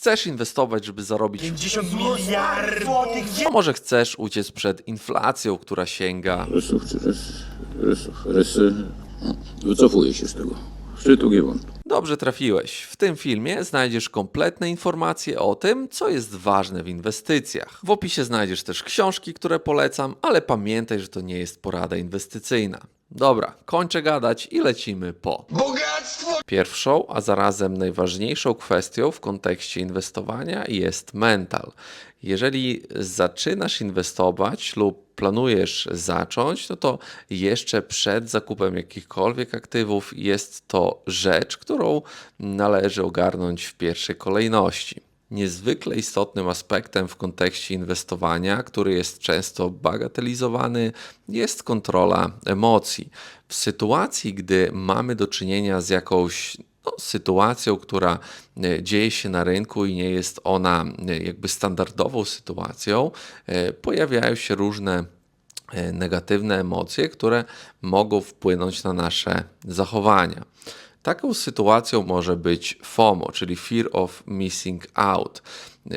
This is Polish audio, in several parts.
Chcesz inwestować, żeby zarobić 50 miliardów złotych a może chcesz uciec przed inflacją, która sięga rysów czy rys, rysów, rysy. Wycofuję się z tego. Szczytu Giewont. Dobrze trafiłeś. W tym filmie znajdziesz kompletne informacje o tym, co jest ważne w inwestycjach. W opisie znajdziesz też książki, które polecam, ale pamiętaj, że to nie jest porada inwestycyjna. Dobra, kończę gadać i lecimy po. Bogactwo! Pierwszą, a zarazem najważniejszą kwestią w kontekście inwestowania jest mental. Jeżeli zaczynasz inwestować lub planujesz zacząć, no to jeszcze przed zakupem jakichkolwiek aktywów jest to rzecz, którą należy ogarnąć w pierwszej kolejności. Niezwykle istotnym aspektem w kontekście inwestowania, który jest często bagatelizowany, jest kontrola emocji. W sytuacji, gdy mamy do czynienia z jakąś no, sytuacją, która e, dzieje się na rynku i nie jest ona e, jakby standardową sytuacją, e, pojawiają się różne negatywne emocje, które mogą wpłynąć na nasze zachowania. Taką sytuacją może być FOMO, czyli Fear of Missing Out.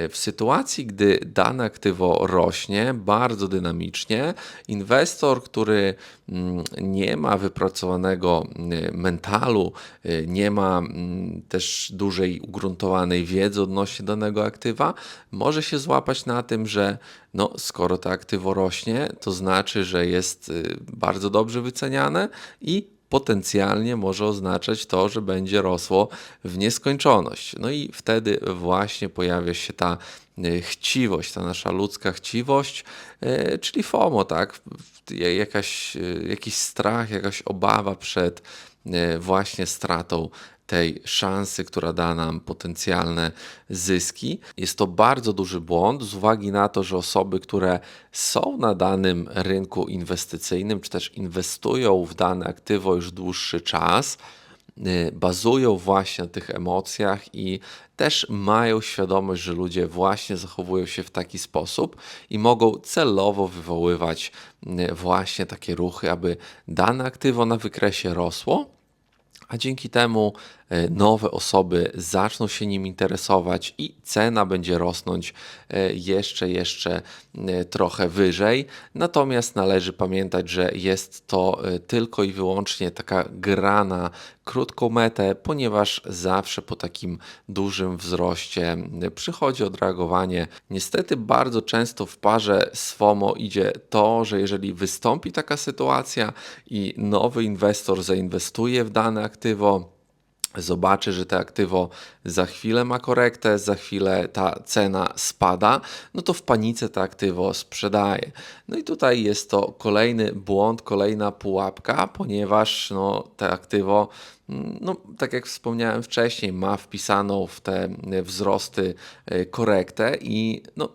W sytuacji, gdy dane aktywo rośnie bardzo dynamicznie, inwestor, który mm, nie ma wypracowanego y, mentalu, y, nie ma mm, też dużej ugruntowanej wiedzy odnośnie danego aktywa, może się złapać na tym, że no, skoro to aktywo rośnie, to znaczy, że jest y, bardzo dobrze wyceniane i potencjalnie może oznaczać to, że będzie rosło w nieskończoność. No i wtedy właśnie pojawia się ta e, chciwość, ta nasza ludzka chciwość, e, czyli FOMO, tak? Jakaś, e, jakiś strach, jakaś obawa przed właśnie stratą tej szansy, która da nam potencjalne zyski. Jest to bardzo duży błąd z uwagi na to, że osoby, które są na danym rynku inwestycyjnym, czy też inwestują w dane aktywo już dłuższy czas, y, bazują właśnie na tych emocjach i też mają świadomość, że ludzie właśnie zachowują się w taki sposób i mogą celowo wywoływać y, właśnie takie ruchy, aby dane aktywo na wykresie rosło a dzięki temu nowe osoby zaczną się nim interesować i cena będzie rosnąć e, jeszcze, jeszcze e, trochę wyżej. Natomiast należy pamiętać, że jest to tylko i wyłącznie taka gra na krótką metę, ponieważ zawsze po takim dużym wzroście przychodzi odreagowanie. Niestety bardzo często w parze z FOMO idzie to, że jeżeli wystąpi taka sytuacja i nowy inwestor zainwestuje w dane aktywo, zobaczy, że to aktywo za chwilę ma korektę, za chwilę ta cena spada, no to w panice to aktywo sprzedaje. No i tutaj jest to kolejny błąd, kolejna pułapka, ponieważ no, te aktywo mm, no, tak jak wspomniałem wcześniej, ma wpisaną w te wzrosty e, korektę i no,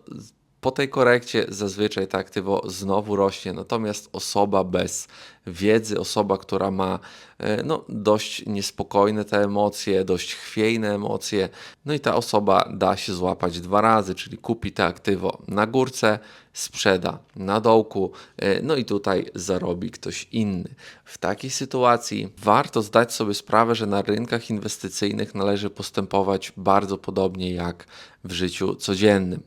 po tej korekcie zazwyczaj to aktywo znowu rośnie, natomiast osoba bez wiedzy, osoba, która ma e, no, dość niespokojne te emocje, dość chwiejne emocje, no i ta osoba da się złapać dwa razy, czyli kupi to aktywo na górce, sprzeda na dołku, e, no i tutaj zarobi ktoś inny. W takiej sytuacji warto zdać sobie sprawę, że na rynkach inwestycyjnych należy postępować bardzo podobnie jak w życiu codziennym.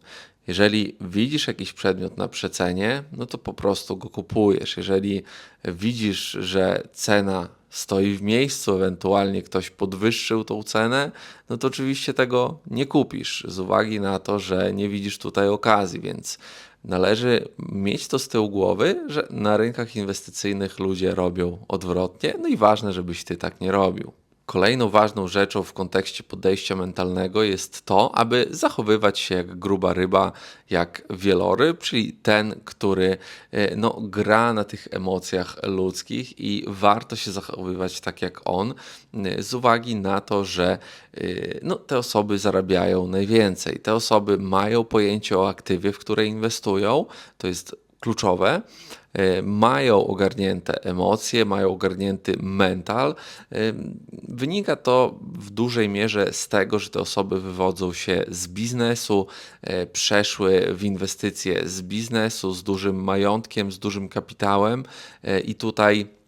Jeżeli widzisz jakiś przedmiot na przecenie, no to po prostu go kupujesz. Jeżeli widzisz, że cena stoi w miejscu, ewentualnie ktoś podwyższył tą cenę, no to oczywiście tego nie kupisz z uwagi na to, że nie widzisz tutaj okazji, więc należy mieć to z tyłu głowy, że na rynkach inwestycyjnych ludzie robią odwrotnie, no i ważne, żebyś ty tak nie robił. Kolejną ważną rzeczą w kontekście podejścia mentalnego jest to, aby zachowywać się jak gruba ryba, jak wieloryb, czyli ten, który e, no, gra na tych emocjach ludzkich i warto się zachowywać tak jak on, e, z uwagi na to, że e, no, te osoby zarabiają najwięcej. Te osoby mają pojęcie o aktywie, w które inwestują, to jest kluczowe E, mają ogarnięte emocje, mają ogarnięty mental. E, wynika to w dużej mierze z tego, że te osoby wywodzą się z biznesu, e, przeszły w inwestycje z biznesu, z dużym majątkiem, z dużym kapitałem i tutaj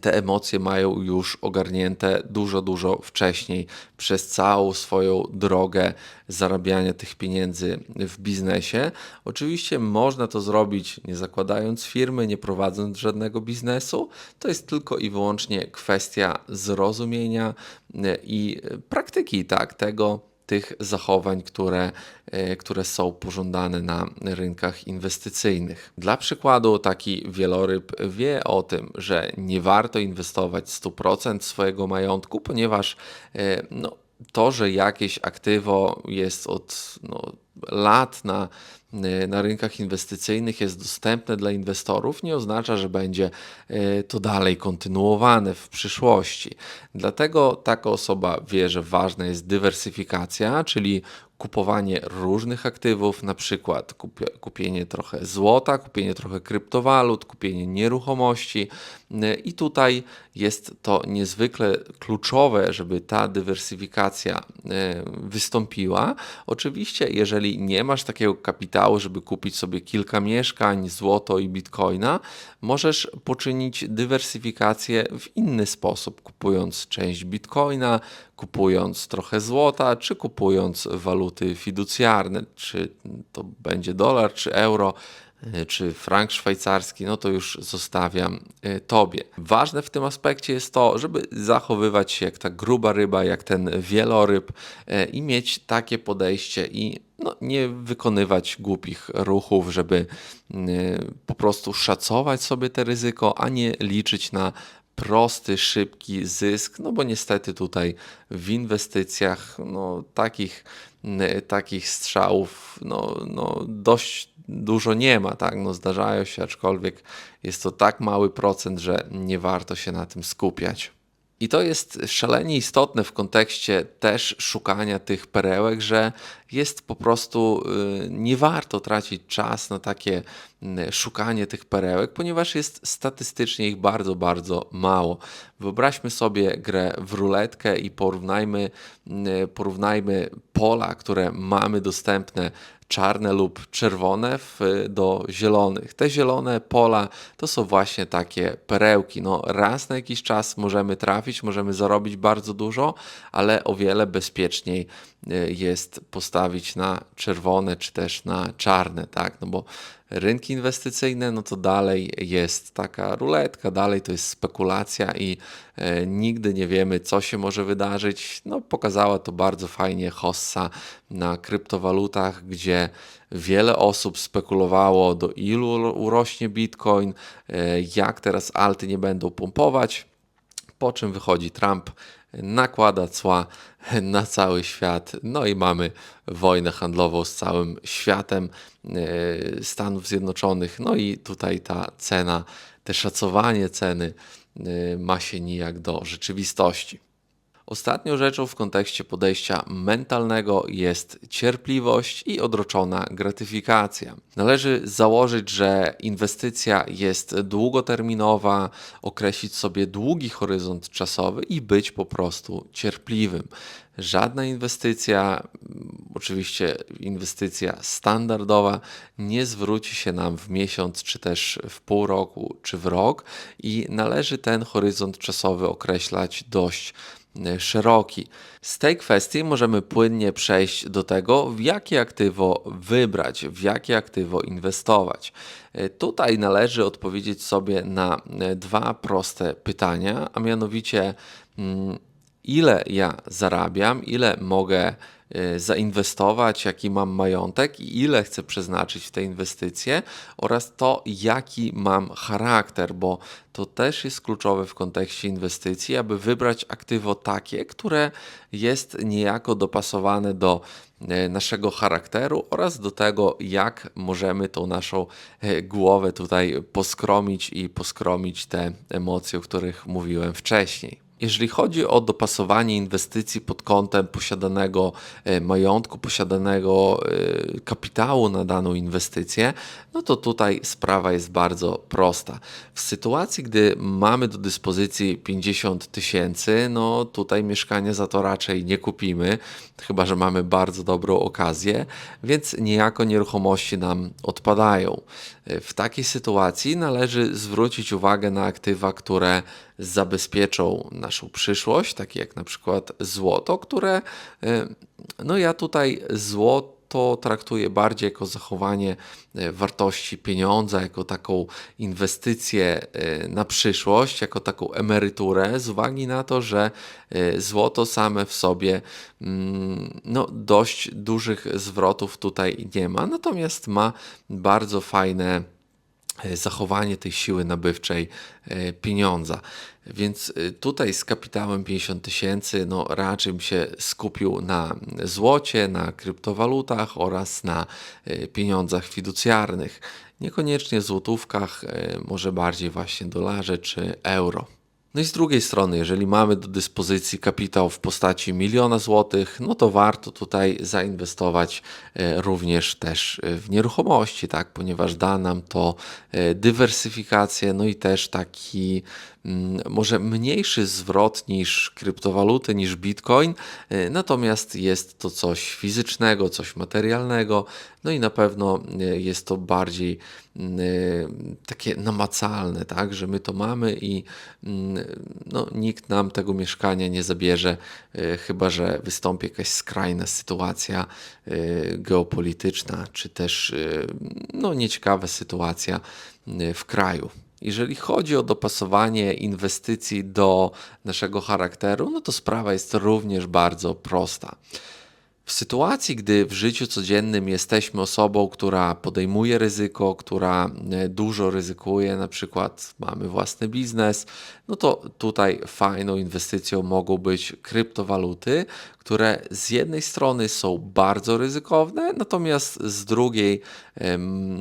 te emocje mają już ogarnięte dużo, dużo wcześniej przez całą swoją drogę zarabiania tych pieniędzy w biznesie. Oczywiście można to zrobić nie zakładając firmy, nie prowadząc żadnego biznesu. To jest tylko i wyłącznie kwestia zrozumienia e, i praktyki, tak, tego, tych zachowań, które, e, które są pożądane na rynkach inwestycyjnych. Dla przykładu, taki wieloryb wie o tym, że nie warto inwestować 100% swojego majątku, ponieważ e, no, to, że jakieś aktywo jest od no, lat na, na rynkach inwestycyjnych, jest dostępne dla inwestorów, nie oznacza, że będzie e, to dalej kontynuowane w przyszłości. Dlatego taka osoba wie, że ważna jest dywersyfikacja, czyli kupowanie różnych aktywów, na przykład kupie, kupienie trochę złota, kupienie trochę kryptowalut, kupienie nieruchomości. I tutaj jest to niezwykle kluczowe, żeby ta dywersyfikacja wystąpiła. Oczywiście, jeżeli nie masz takiego kapitału, żeby kupić sobie kilka mieszkań, złoto i bitcoina, możesz poczynić dywersyfikację w inny sposób, kupując część bitcoina, kupując trochę złota, czy kupując waluty fiducjarne, czy to będzie dolar, czy euro, czy frank szwajcarski, no to już zostawiam e, Tobie. Ważne w tym aspekcie jest to, żeby zachowywać się jak ta gruba ryba, jak ten wieloryb e, i mieć takie podejście i no, nie wykonywać głupich ruchów, żeby po prostu szacować sobie te ryzyko, a nie liczyć na prosty, szybki zysk, no bo niestety tutaj w inwestycjach no, takich, takich strzałów no, no, dość dużo nie ma, tak? No, zdarzają się, aczkolwiek jest to tak mały procent, że nie warto się na tym skupiać. I to jest szalenie istotne w kontekście też szukania tych perełek, że jest po prostu y, nie warto tracić czas na takie szukanie tych perełek, ponieważ jest statystycznie ich bardzo, bardzo mało. Wyobraźmy sobie grę w ruletkę i porównajmy, y, porównajmy pola, które mamy dostępne czarne lub czerwone w, do zielonych. Te zielone pola to są właśnie takie perełki. No, raz na jakiś czas możemy trafić, możemy zarobić bardzo dużo, ale o wiele bezpieczniej jest postawić na czerwone czy też na czarne, tak? No bo rynki inwestycyjne, no to dalej jest taka ruletka, dalej to jest spekulacja i e, nigdy nie wiemy, co się może wydarzyć. No, pokazała to bardzo fajnie Hossa na kryptowalutach, gdzie wiele osób spekulowało, do ilu urośnie Bitcoin, e, jak teraz alty nie będą pompować. Po czym wychodzi Trump, nakłada cła na cały świat, no i mamy wojnę handlową z całym światem e, Stanów Zjednoczonych. No i tutaj ta cena, te szacowanie ceny e, ma się nijak do rzeczywistości. Ostatnią rzeczą w kontekście podejścia mentalnego jest cierpliwość i odroczona gratyfikacja. Należy założyć, że inwestycja jest długoterminowa, określić sobie długi horyzont czasowy i być po prostu cierpliwym. Żadna inwestycja, oczywiście inwestycja standardowa, nie zwróci się nam w miesiąc, czy też w pół roku, czy w rok, i należy ten horyzont czasowy określać dość szeroki. Z tej kwestii możemy płynnie przejść do tego, w jakie aktywo wybrać, w jakie aktywo inwestować. E, tutaj należy odpowiedzieć sobie na e, dwa proste pytania, a mianowicie mm, ile ja zarabiam, ile mogę zainwestować, jaki mam majątek i ile chcę przeznaczyć w te inwestycje oraz to, jaki mam charakter, bo to też jest kluczowe w kontekście inwestycji, aby wybrać aktywo takie, które jest niejako dopasowane do y, naszego charakteru oraz do tego, jak możemy tą naszą y, głowę tutaj poskromić i poskromić te emocje, o których mówiłem wcześniej. Jeżeli chodzi o dopasowanie inwestycji pod kątem posiadanego e, majątku, posiadanego e, kapitału na daną inwestycję, no to tutaj sprawa jest bardzo prosta. W sytuacji, gdy mamy do dyspozycji 50 tysięcy, no tutaj mieszkania za to raczej nie kupimy, chyba że mamy bardzo dobrą okazję, więc niejako nieruchomości nam odpadają. W takiej sytuacji należy zwrócić uwagę na aktywa, które zabezpieczą naszą przyszłość, takie jak na przykład złoto, które, e, no ja tutaj złoto traktuję bardziej jako zachowanie e, wartości pieniądza, jako taką inwestycję e, na przyszłość, jako taką emeryturę, z uwagi na to, że e, złoto same w sobie mm, no, dość dużych zwrotów tutaj nie ma, natomiast ma bardzo fajne zachowanie tej siły nabywczej e, pieniądza. Więc e, tutaj z kapitałem 50 tysięcy, no raczej bym się skupił na złocie, na kryptowalutach oraz na e, pieniądzach fiducjarnych. Niekoniecznie złotówkach, e, może bardziej właśnie dolarze czy euro. No i z drugiej strony, jeżeli mamy do dyspozycji kapitał w postaci miliona złotych, no to warto tutaj zainwestować e, również też e, w nieruchomości, tak, ponieważ da nam to e, dywersyfikację, no i też taki może mniejszy zwrot niż kryptowaluty, niż bitcoin, e, natomiast jest to coś fizycznego, coś materialnego, no i na pewno e, jest to bardziej mm, e, takie namacalne, tak, że my to mamy i mm, no, nikt nam tego mieszkania nie zabierze, chyba że wystąpi jakaś skrajna sytuacja geopolityczna, czy też no, nieciekawa sytuacja w kraju. Jeżeli chodzi o dopasowanie inwestycji do naszego charakteru, no to sprawa jest również bardzo prosta. W sytuacji, gdy w życiu codziennym jesteśmy osobą, która podejmuje ryzyko, która e, dużo ryzykuje, na przykład mamy własny biznes, no to tutaj fajną inwestycją mogą być kryptowaluty, które z jednej strony są bardzo ryzykowne, natomiast z drugiej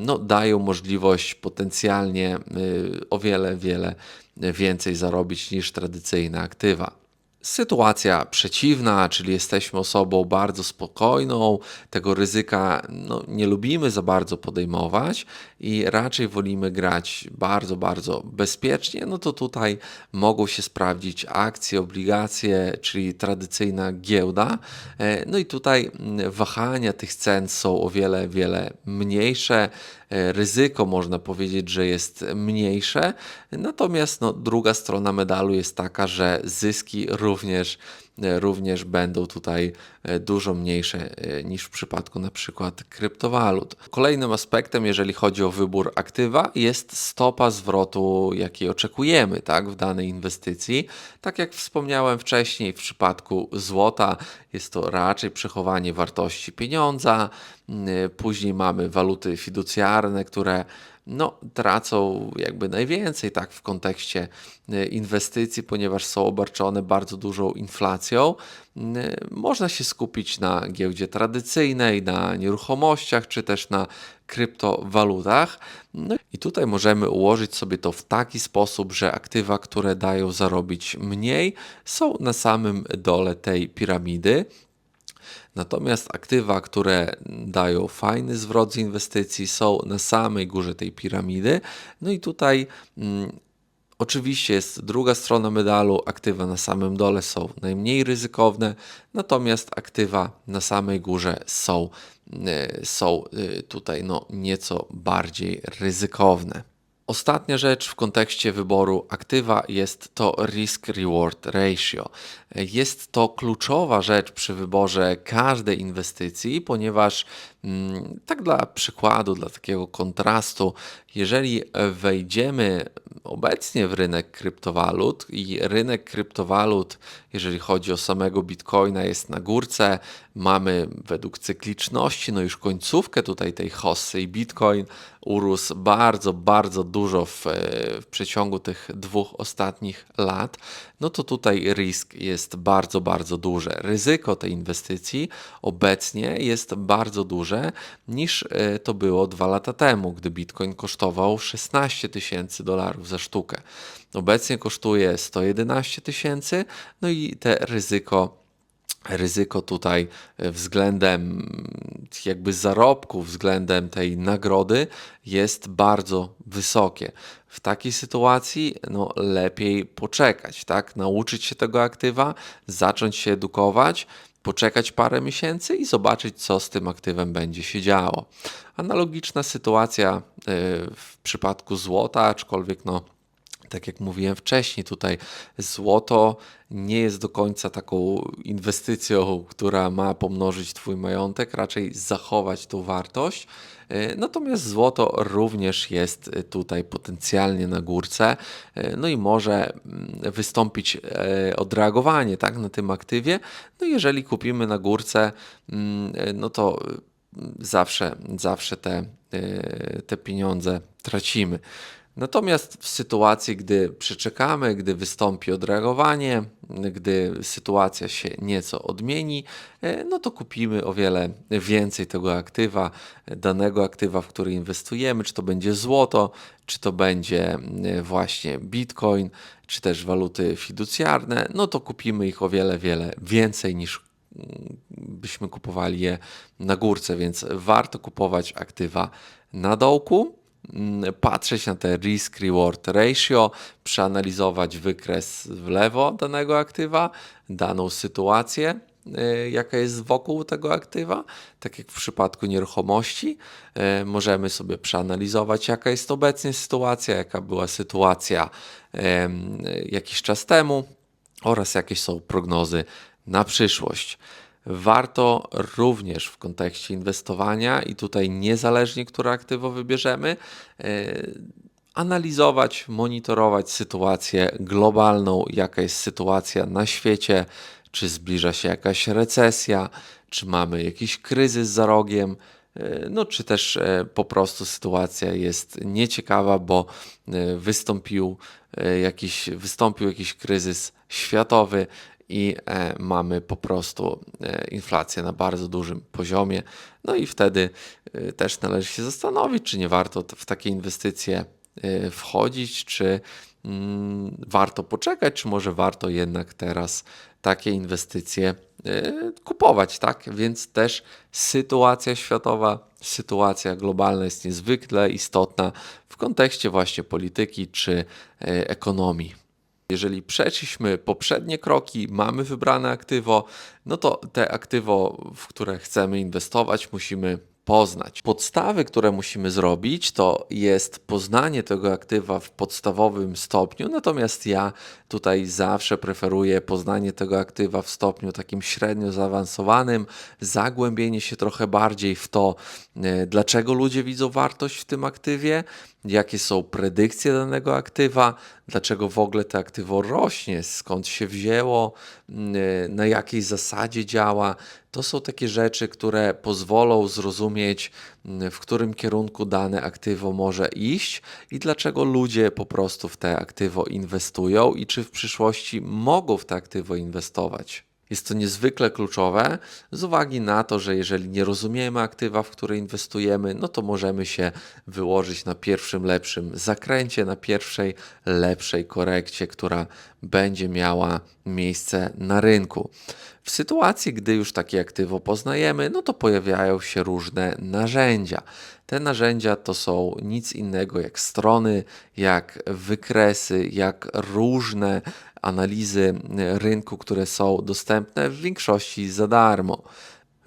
no, dają możliwość potencjalnie y, o wiele, wiele więcej zarobić niż tradycyjne aktywa. Sytuacja przeciwna, czyli jesteśmy osobą bardzo spokojną, tego ryzyka no, nie lubimy za bardzo podejmować i raczej wolimy grać bardzo, bardzo bezpiecznie, no to tutaj mogą się sprawdzić akcje, obligacje, czyli tradycyjna giełda. E, No i tutaj wahania tych cen są o wiele, wiele mniejsze e, ryzyko można powiedzieć, że jest mniejsze, natomiast no, druga strona medalu jest taka, że zyski również, również będą tutaj e, dużo mniejsze e, niż w przypadku na przykład kryptowalut. Kolejnym aspektem, jeżeli chodzi o wybór aktywa, jest stopa zwrotu, jakiej oczekujemy tak, w danej inwestycji. Tak jak wspomniałem wcześniej, w przypadku złota jest to raczej przechowanie wartości pieniądza. Mm, Później mamy waluty fiducjarne, które no, tracą jakby najwięcej tak w kontekście e, inwestycji, ponieważ są obarczone bardzo dużą inflacją. Mm, Można się skupić na giełdzie tradycyjnej, na nieruchomościach, czy też na kryptowalutach. No i tutaj możemy ułożyć sobie to w taki sposób, że aktywa, które dają zarobić mniej, są na samym dole tej piramidy. Natomiast aktywa, które dają fajny zwrot z inwestycji, są na samej górze tej piramidy. No i tutaj mm, oczywiście jest druga strona medalu. Aktywa na samym dole są najmniej ryzykowne, natomiast aktywa na samej górze są, y, są y, tutaj no, nieco bardziej ryzykowne. Ostatnia rzecz w kontekście wyboru aktywa jest to risk-reward ratio. Jest to kluczowa rzecz przy wyborze każdej inwestycji, ponieważ tak dla przykładu, dla takiego kontrastu, jeżeli wejdziemy obecnie w rynek kryptowalut i rynek kryptowalut, jeżeli chodzi o samego bitcoina, jest na górce, mamy według cykliczności, no już końcówkę tutaj tej hossy i Bitcoin urósł bardzo, bardzo dużo w, w przeciągu tych dwóch ostatnich lat, no to tutaj risk jest bardzo, bardzo duże. Ryzyko tej inwestycji obecnie jest bardzo duże niż e, to było dwa lata temu, gdy Bitcoin kosztował 16 tysięcy dolarów za sztukę. Obecnie kosztuje 111 tysięcy, no i te ryzyko ryzyko tutaj względem jakby zarobku, względem tej nagrody jest bardzo wysokie. W takiej sytuacji no, lepiej poczekać, tak? Nauczyć się tego aktywa, zacząć się edukować, poczekać parę miesięcy i zobaczyć, co z tym aktywem będzie się działo. Analogiczna sytuacja e, w przypadku złota, aczkolwiek no, tak jak mówiłem wcześniej, tutaj złoto nie jest do końca taką inwestycją, która ma pomnożyć Twój majątek, raczej zachować tą wartość. E, Natomiast złoto również jest tutaj potencjalnie na górce, e, no i może mm, wystąpić e, odreagowanie tak, na tym aktywie. No jeżeli kupimy na górce, mm, no to mm, zawsze, zawsze te, te pieniądze tracimy. Natomiast w sytuacji, gdy przeczekamy, gdy wystąpi odreagowanie, gdy sytuacja się nieco odmieni, e, no to kupimy o wiele więcej tego aktywa, danego aktywa, w który inwestujemy, czy to będzie złoto, czy to będzie e, właśnie bitcoin, czy też waluty fiducjarne, no to kupimy ich o wiele, wiele więcej niż mm, byśmy kupowali je na górce, więc warto kupować aktywa na dołku patrzeć na te risk-reward ratio, przeanalizować wykres w lewo danego aktywa, daną sytuację, y, jaka jest wokół tego aktywa, tak jak w przypadku nieruchomości. y, Możemy sobie przeanalizować, jaka jest obecnie sytuacja, jaka była sytuacja jakiś czas temu oraz jakie są prognozy na przyszłość. Warto również w kontekście inwestowania i tutaj niezależnie, które aktywo wybierzemy, e, analizować, monitorować sytuację globalną, jaka jest sytuacja na świecie, czy zbliża się jakaś recesja, czy mamy jakiś kryzys za rogiem, e, no czy też e, po prostu sytuacja jest nieciekawa, bo wystąpił jakiś, wystąpił jakiś kryzys światowy i e, mamy po prostu e, inflację na bardzo dużym poziomie. No i wtedy e, też należy się zastanowić, czy nie warto w takie inwestycje wchodzić, czy mm, warto poczekać, czy może warto jednak teraz takie inwestycje kupować, tak? Więc też sytuacja światowa, sytuacja globalna jest niezwykle istotna w kontekście właśnie polityki czy ekonomii. Jeżeli przeszliśmy poprzednie kroki, mamy wybrane aktywo, no to te aktywo, w które chcemy inwestować, musimy poznać. Podstawy, które musimy zrobić, to jest poznanie tego aktywa w podstawowym stopniu, natomiast ja tutaj zawsze preferuję poznanie tego aktywa w stopniu takim średnio zaawansowanym, zagłębienie się trochę bardziej w to, e, dlaczego ludzie widzą wartość w tym aktywie, jakie są predykcje danego aktywa, dlaczego w ogóle to aktywo rośnie, skąd się wzięło, mm, e, na jakiej zasadzie działa. To są takie rzeczy, które pozwolą zrozumieć, mm, w którym kierunku dane aktywo może iść i dlaczego ludzie po prostu w te aktywo inwestują i czy w przyszłości mogą w te aktywo inwestować. Jest to niezwykle kluczowe z uwagi na to, że jeżeli nie rozumiemy aktywa, w które inwestujemy, no to możemy się wyłożyć na pierwszym lepszym zakręcie, na pierwszej lepszej korekcie, która będzie miała miejsce na rynku. W sytuacji, gdy już takie aktywo poznajemy, no to pojawiają się różne narzędzia. Te narzędzia to są nic innego jak strony, jak wykresy, jak różne analizy rynku, które są dostępne w większości za darmo.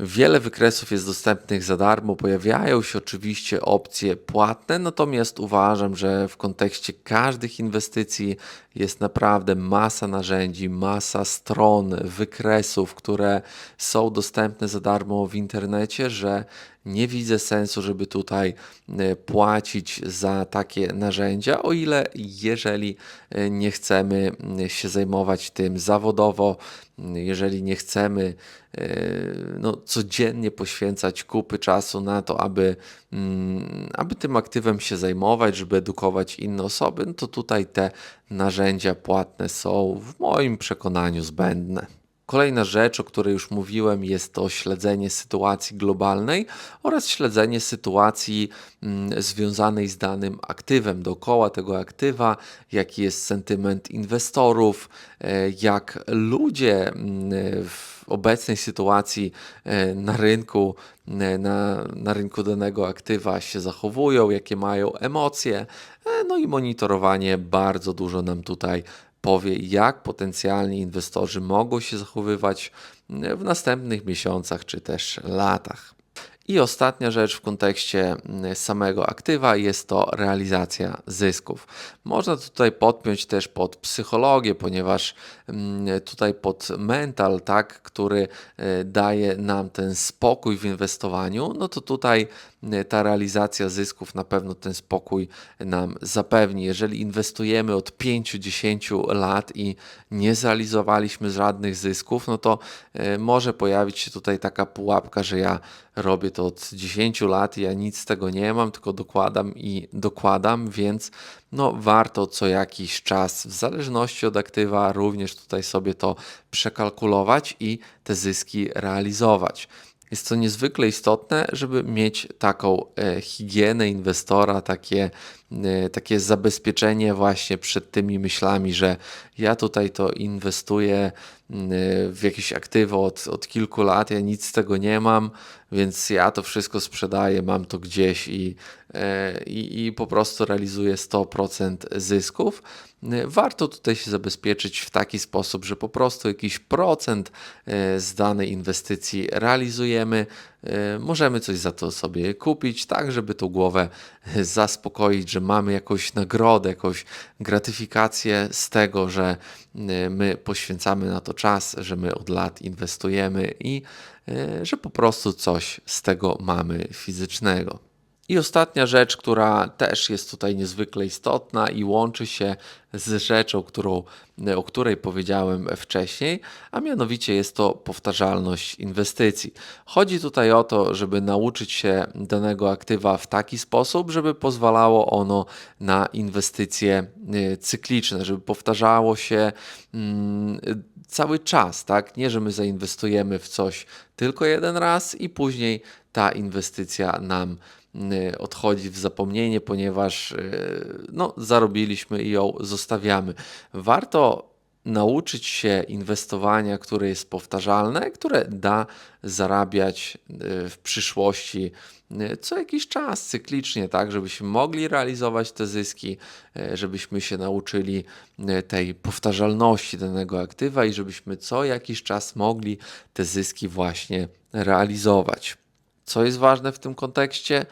Wiele wykresów jest dostępnych za darmo, pojawiają się oczywiście opcje płatne, natomiast uważam, że w kontekście każdych inwestycji jest naprawdę masa narzędzi, masa stron, wykresów, które są dostępne za darmo w internecie, że nie widzę sensu, żeby tutaj e, płacić za takie narzędzia, o ile jeżeli e, nie chcemy się zajmować tym zawodowo, jeżeli nie chcemy e, no, codziennie poświęcać kupy czasu na to, aby, mm, aby tym aktywem się zajmować, żeby edukować inne osoby, no to tutaj te narzędzia płatne są w moim przekonaniu zbędne. Kolejna rzecz, o której już mówiłem, jest to śledzenie sytuacji globalnej oraz śledzenie sytuacji mm, związanej z danym aktywem, dookoła tego aktywa, jaki jest sentyment inwestorów, e, jak ludzie mm, w obecnej sytuacji e, na rynku, e, na, na rynku danego aktywa się zachowują, jakie mają emocje. E, No i monitorowanie bardzo dużo nam tutaj powie, jak potencjalni inwestorzy mogą się zachowywać w następnych miesiącach czy też latach. I ostatnia rzecz w kontekście mm, samego aktywa jest to realizacja zysków. Można tutaj podpiąć też pod psychologię, ponieważ mm, tutaj pod mental, tak, który e, daje nam ten spokój w inwestowaniu, no to tutaj e, ta realizacja zysków na pewno ten spokój nam zapewni. Jeżeli inwestujemy od 5-10 lat i nie zrealizowaliśmy żadnych zysków, no to e, może pojawić się tutaj taka pułapka, że ja robię to od 10 lat ja nic z tego nie mam, tylko dokładam i dokładam, więc no warto co jakiś czas, w zależności od aktywa, również tutaj sobie to przekalkulować i te zyski realizować. Jest to niezwykle istotne, żeby mieć taką e, higienę inwestora, takie, takie zabezpieczenie właśnie przed tymi myślami, że ja tutaj to inwestuję m, w jakieś aktywo od, od kilku lat, ja nic z tego nie mam, więc ja to wszystko sprzedaję, mam to gdzieś i, e, i, i po prostu realizuję 100% zysków. Warto tutaj się zabezpieczyć w taki sposób, że po prostu jakiś procent z danej inwestycji realizujemy. E, Możemy coś za to sobie kupić, tak żeby tą głowę e, zaspokoić, że mamy jakąś nagrodę, jakąś gratyfikację z tego, że e, my poświęcamy na to czas, że my od lat inwestujemy i że po prostu coś z tego mamy fizycznego. I ostatnia rzecz, która też jest tutaj niezwykle istotna i łączy się z rzeczą, którą, o której powiedziałem wcześniej, a mianowicie jest to powtarzalność inwestycji. Chodzi tutaj o to, żeby nauczyć się danego aktywa w taki sposób, żeby pozwalało ono na inwestycje y, cykliczne, żeby powtarzało się mm, cały czas, tak? Nie, że my zainwestujemy w coś tylko jeden raz i później ta inwestycja nam odchodzi w zapomnienie, ponieważ y, no, zarobiliśmy i ją zostawiamy. Warto nauczyć się inwestowania, które jest powtarzalne, które da zarabiać y, w przyszłości y, co jakiś czas cyklicznie, tak, żebyśmy mogli realizować te zyski, y, żebyśmy się nauczyli y, tej powtarzalności danego aktywa i żebyśmy co jakiś czas mogli te zyski właśnie realizować. Co jest ważne w tym kontekście?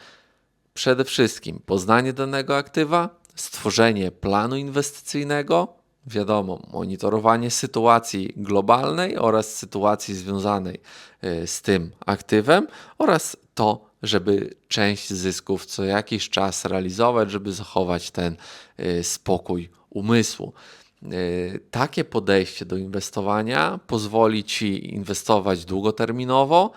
Przede wszystkim poznanie danego aktywa, stworzenie planu inwestycyjnego, wiadomo, monitorowanie sytuacji globalnej oraz sytuacji związanej y, z tym aktywem oraz to, żeby część zysków co jakiś czas realizować, żeby zachować ten y, spokój umysłu. Y, Takie podejście do inwestowania pozwoli ci inwestować długoterminowo,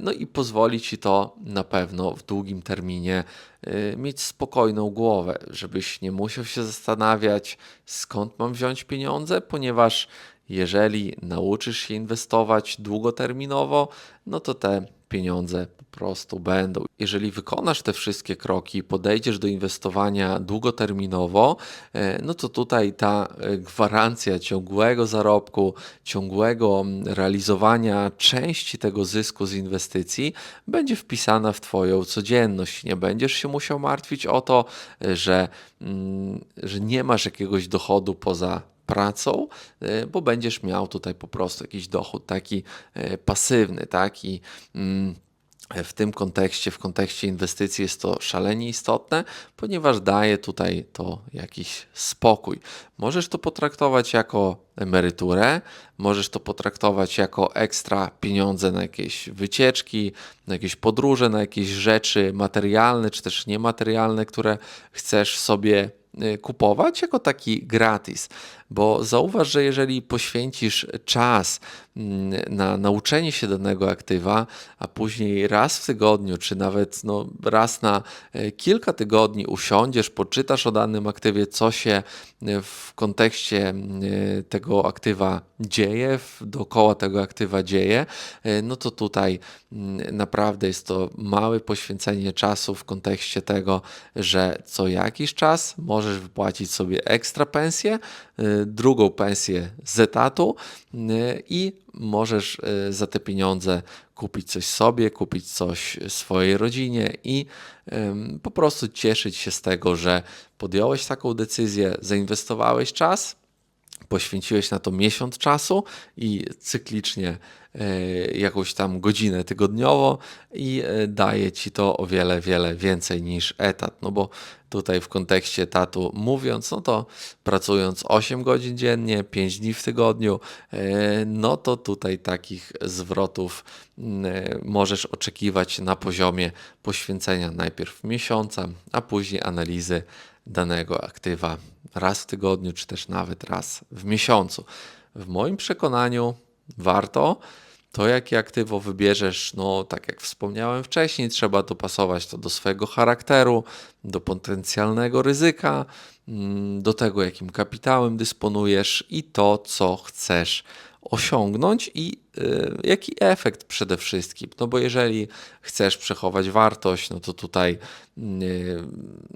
no i pozwoli ci to na pewno w długim terminie e, mieć spokojną głowę, żebyś nie musiał się zastanawiać, skąd mam wziąć pieniądze, ponieważ jeżeli nauczysz się inwestować długoterminowo, no to te pieniądze po prostu będą. Jeżeli wykonasz te wszystkie kroki podejdziesz do inwestowania długoterminowo, e, no to tutaj ta e, gwarancja ciągłego zarobku, ciągłego realizowania części tego zysku z inwestycji będzie wpisana w Twoją codzienność. Nie będziesz się musiał martwić o to, e, że, mm, że nie masz jakiegoś dochodu poza pracą, e, bo będziesz miał tutaj po prostu jakiś dochód taki e, pasywny, tak? I mm, w tym kontekście, w kontekście inwestycji jest to szalenie istotne, ponieważ daje tutaj to jakiś spokój. Możesz to potraktować jako emeryturę, możesz to potraktować jako ekstra pieniądze na jakieś wycieczki, na jakieś podróże, na jakieś rzeczy materialne czy też niematerialne, które chcesz sobie y, kupować jako taki gratis. Bo zauważ, że jeżeli poświęcisz czas mm, na nauczenie się danego aktywa, a później raz w tygodniu, czy nawet no, raz na e, kilka tygodni usiądziesz, poczytasz o danym aktywie, co się e, w kontekście e, tego aktywa dzieje, dookoła tego aktywa dzieje, no to tutaj mm, naprawdę jest to małe poświęcenie czasu w kontekście tego, że co jakiś czas możesz wypłacić sobie ekstra pensję, drugą pensję z etatu y, i możesz y, za te pieniądze kupić coś sobie, kupić coś swojej rodzinie i po prostu cieszyć się z tego, że podjąłeś taką decyzję, zainwestowałeś czas, poświęciłeś na to miesiąc czasu i cyklicznie e, jakąś tam godzinę tygodniowo i e, daje ci to o wiele, wiele więcej niż etat. No bo tutaj w kontekście etatu mówiąc, no to pracując 8 godzin dziennie, 5 dni w tygodniu, e, no to tutaj takich zwrotów możesz oczekiwać na poziomie poświęcenia najpierw miesiąca, a później analizy danego aktywa raz w tygodniu, czy też nawet raz w miesiącu. W moim przekonaniu warto. To, jakie aktywo wybierzesz, no tak jak wspomniałem wcześniej, trzeba dopasować to do swojego charakteru, do potencjalnego ryzyka, mm, do tego, jakim kapitałem dysponujesz i to, co chcesz osiągnąć i y, jaki efekt przede wszystkim. No bo jeżeli chcesz przechować wartość, no to tutaj y,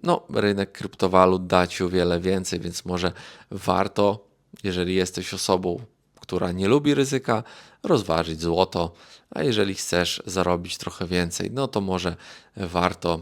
no, rynek kryptowalut da ci o wiele więcej, więc może warto, jeżeli jesteś osobą, która nie lubi ryzyka, rozważyć złoto, a jeżeli chcesz zarobić trochę więcej, no to może warto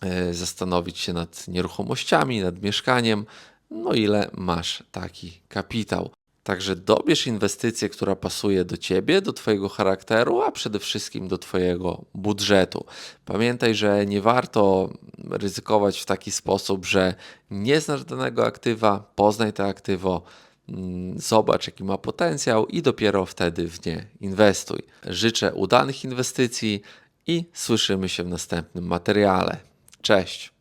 e, zastanowić się nad nieruchomościami, nad mieszkaniem, no ile masz taki kapitał. Także dobierz inwestycję, która pasuje do ciebie, do twojego charakteru, a przede wszystkim do twojego budżetu. Pamiętaj, że nie warto ryzykować w taki sposób, że nie znasz danego aktywa, poznaj to aktywo, mm, zobacz jaki ma potencjał i dopiero wtedy w nie inwestuj. Życzę udanych inwestycji i słyszymy się w następnym materiale. Cześć!